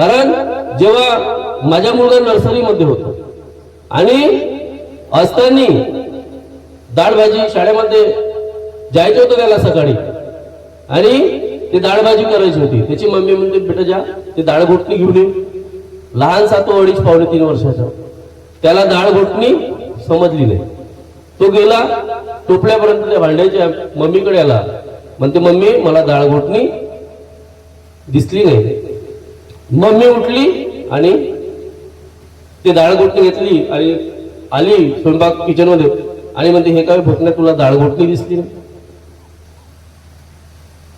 कारण जेव्हा माझ्या मुलगा नर्सरीमध्ये होता आणि असताना डाळभाजी शाळेमध्ये जायचं होतं त्याला सकाळी आणि ते डाळभाजी करायची होती. त्याची मम्मी म्हणते बेटा जा ते डाळ घोटणी घेऊन ये. लहानसा तो अडीच पावणे तीन वर्षाचा. त्याला डाळ घोटणी समजली नाही. तो गेला टोपल्यापर्यंत त्या भांड्याच्या मम्मीकडे आला. म्हणते मम्मी मला डाळ घोटणी दिसली नाही. मम्मी उठली आणि ती डाळ गोटणी घेतली आणि आली स्वयंपाक किचनमध्ये. आणि म्हणते हे काय भोटण्यात तुला डाळ गोटणी दिसली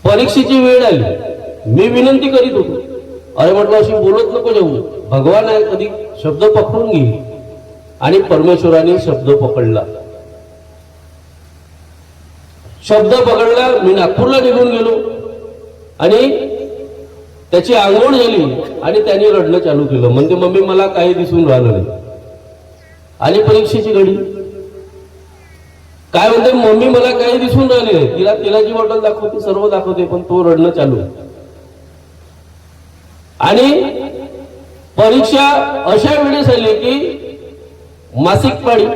परीक्षेची वेळ आली. मी विनंती करीत होतो. अरे म्हटलं अशी बोलत नको जाऊ. भगवान आहे कधी शब्द पकडून घेईल. आणि परमेश्वराने शब्द पकडला. शब्द पकडला मी नागपूरला निघून गेलो. आणि त्याची आंघोळ झाली आणि त्याने रडणं चालू केलं. म्हणजे मम्मी मला काही दिसून राहिलं नाही. आणि परीक्षेची घडी. काय म्हणते मम्मी मला काही दिसून राहिले तिला तेलाची बॉटल दाखवते सर्व दाखवते पण तो रडणं चालू. आणि परीक्षा अशा वेळेस आली की मासिक पाळी.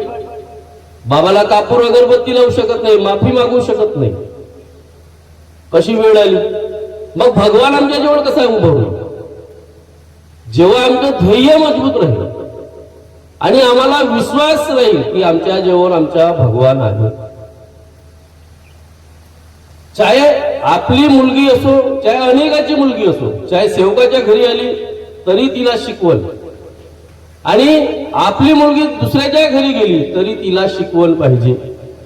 बाबाला कापूर अगरबत्ती लावू शकत नाही माफी मागू शकत नाही. कशी वेळ आली? मग भगवान आमच्या जवळ कसा उभं होईल जेव्हा आमचं ध्येय मजबूत राहील आणि आम्हाला विश्वास राहील की आमच्या जवळ आमच्या भगवान आहे चाहे आपली मुलगी असो चाहे अनेकाची मुलगी असो चाहे सेवकाच्या घरी आली तरी तिला शिकवल आणि आपली मुलगी दुसऱ्याच्या घरी गेली तरी तिला शिकवल पाहिजे.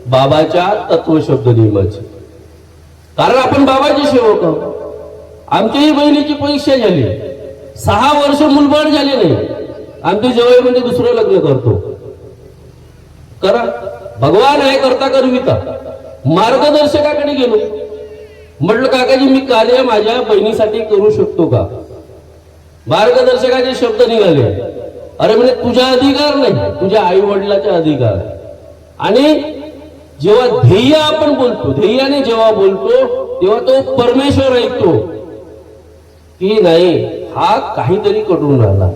बाबाच्या तत्वशब्द नियमाची. कारण आपण बाबाचे सेवक आहोत. आमच्याही बहिणीची परीक्षा झाली सहा वर्ष मुलबाड झाले नाही. आमच्या जवळ म्हणजे दुसरं लग्न करतो. करा. भगवान आहे करता करविता. मार्गदर्शकाकडे गेलो. म्हटलं काकाजी मी कार्य माझ्या बहिणीसाठी करू शकतो का? मार्गदर्शकाचे शब्द निघाले. अरे म्हणजे तुझा अधिकार नाही. तुझ्या आई वडिलाचा अधिकार. आणि जेव्हा ध्येय आपण बोलतो ध्येयाने जेव्हा बोलतो तेव्हा तो परमेश्वर ऐकतो. की नाही हा काहीतरी कडून राहिला.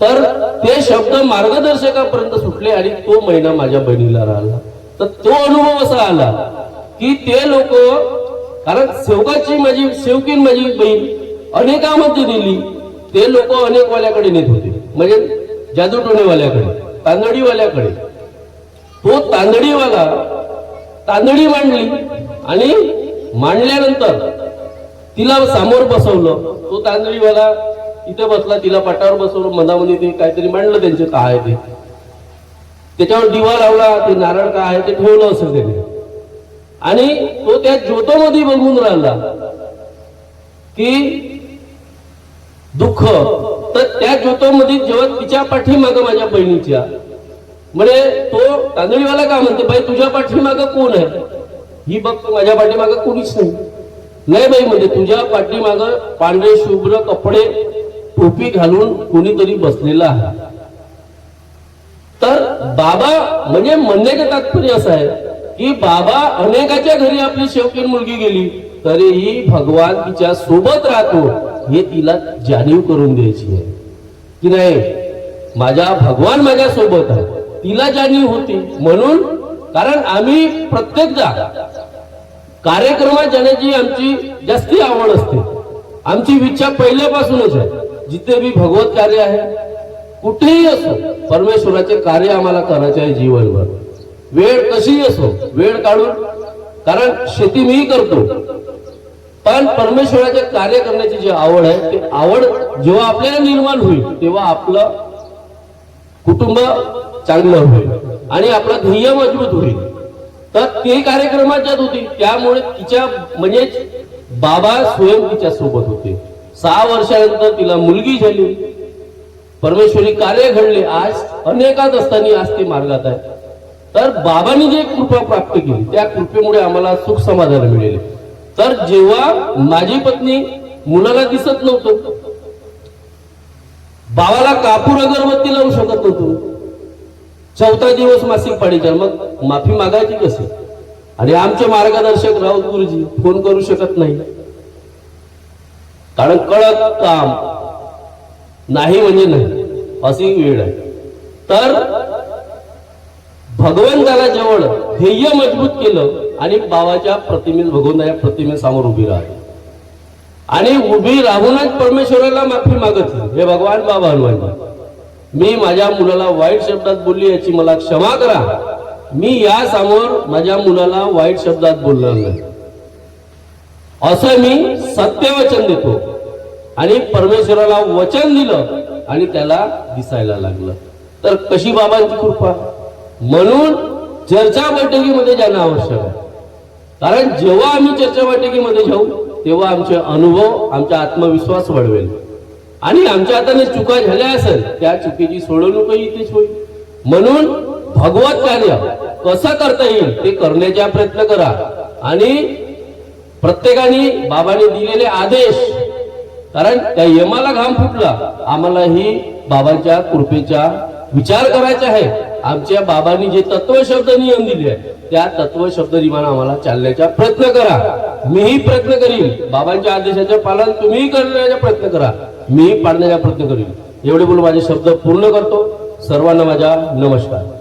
तर ते शब्द मार्गदर्शकापर्यंत सुटले आणि तो महिना माझ्या बहिणीला राहिला. तर तो अनुभव असा आला की ते लोक कारण सेवकाची माझी सेवकीन माझी बहीण अनेकामध्ये दिली ते लोक अनेकवाल्याकडे नेत होते. म्हणजे जादूटोणेवाल्याकडे तांदडीवाल्याकडे तो तांदडीवाला तांदडी मांडली आणि मांडल्यानंतर तिला समोर बसवलं. तो तांदळीवाला इथे बसला तिला पाटावर बसवलं मनामध्ये ते काहीतरी मांडलं त्यांचे काय आहे ते. त्याच्यावर दिवा लावला ते नारळ काय आहे ते ठेवलं असेल त्याने. आणि तो त्या ज्योतोमध्ये बघून राहिला की दुःख. तर त्या ज्योतोमध्ये जेव्हा तिच्या पाठीमाग माझ्या बहिणीच्या म्हणजे तो तांदळीवाला का म्हणते बाई तुझ्या पाठीमाग कोण आहे? ही बघ माझ्या पाठीमाग कोणीच नाही. नाही बाई म्हणजे तुझ्या पाठीमाग पांढरे शुभ्र कपडे टोपी घालून कोणीतरी बसलेला आहे. तर बाबा म्हणजे म्हणण्याचं तात्पर्य असं आहे की बाबा अनेकाच्या घरी आपली शेवकीन मुलगी गेली तरीही भगवान तिच्या सोबत राहतो हे तिला जाणीव करून द्यायची आहे. की नाही माझ्या भगवान माझ्या सोबत आहे. तिला जाणीव होती म्हणून कारण आम्ही प्रत्येकदा कार्यक्रमात जाण्याची आमची जास्ती आवड असते. आमची इच्छा पहिल्यापासूनच आहे. जिथे मी भगवत कार्य आहे कुठेही असो परमेश्वराचे कार्य आम्हाला करायचे आहे जीवनभर. वेळ कशीही असो वेळ काढून कारण शेती मीही करतो. पण परमेश्वराचे कार्य करण्याची जी आवड आहे ते आवड जेव्हा आपल्याला निर्माण होईल तेव्हा आपलं कुटुंब चांगलं होईल आणि आपला ध्येय मजबूत होईल. तर ते कार्यक्रमात जात होती. त्यामुळे तिच्या म्हणजे बाबा स्वयं तिच्या सोबत होते. सहा वर्षानंतर तिला मुलगी झाली. परमेश्वरी कार्य घडले. आज अनेकात असताना आज ते मार्गात आहे तर बाबांनी जे कृपा प्राप्त केली त्या कृपेमुळे आम्हाला सुख समाधान मिळेल. तर जेव्हा माझी पत्नी मुलाला दिसत नव्हतं बाबाला कापूर अगरबत्ती लावू शकत नव्हतो चौथा दिवस मासिक पाळीच्या मग माफी मागायची कशी? आणि आमचे मार्गदर्शक राऊत गुरुजी फोन करू शकत नाही. कारण कळत काम नाही म्हणजे नाही. अशी वेळ आहे. तर भगवंताला जेवण ध्येय मजबूत केलं आणि बाबाच्या प्रतिमे भगवंताच्या प्रतिमेसमोर उभी राहिली. आणि उभी राहूनच परमेश्वराला माफी मागितली. हे भगवान बाबा हनुमानजी. मी माझ्या मुलाला वाईट शब्दात बोलली याची मला क्षमा करा. मी या समोर माझ्या मुलाला वाईट शब्दात बोलणार नाही. असं मी सत्यवचन देतो. आणि परमेश्वराला वचन दिलं आणि त्याला दिसायला लागलं. तर कशी बाबांची कृपा? म्हणून चर्चा बैठकीमध्ये जाणं आवश्यक आहे. कारण जेव्हा आम्ही चर्चा बैठकीमध्ये जाऊ तेव्हा आमचे अनुभव आमचा आत्मविश्वास वाढवेल. आणि आमच्या हाताने चुका झाल्या असेल त्या चुकीची सोडवणूकही इथेच होईल. म्हणून भगवत कार्य कसं करता येईल ते करण्याचा प्रयत्न करा. आणि प्रत्येकाने बाबाने दिलेले आदेश कारण त्या यमाला घाम फुटला आम्हाला ही बाबांच्या कृपेचा विचार करायचा आहे. आमच्या बाबांनी जे तत्व शब्द नियम दिले आहे त्या तत्व शब्द नियमानं आम्हाला चालण्याचा प्रयत्न करा. मीही प्रयत्न करीन. बाबांच्या आदेशाचे पालन तुम्हीही करण्याचा प्रयत्न करा. मीही पाडण्याचा प्रयत्न करेन. एवढे बोलून माझे शब्द पूर्ण करतो. सर्वांना माझा नमस्कार.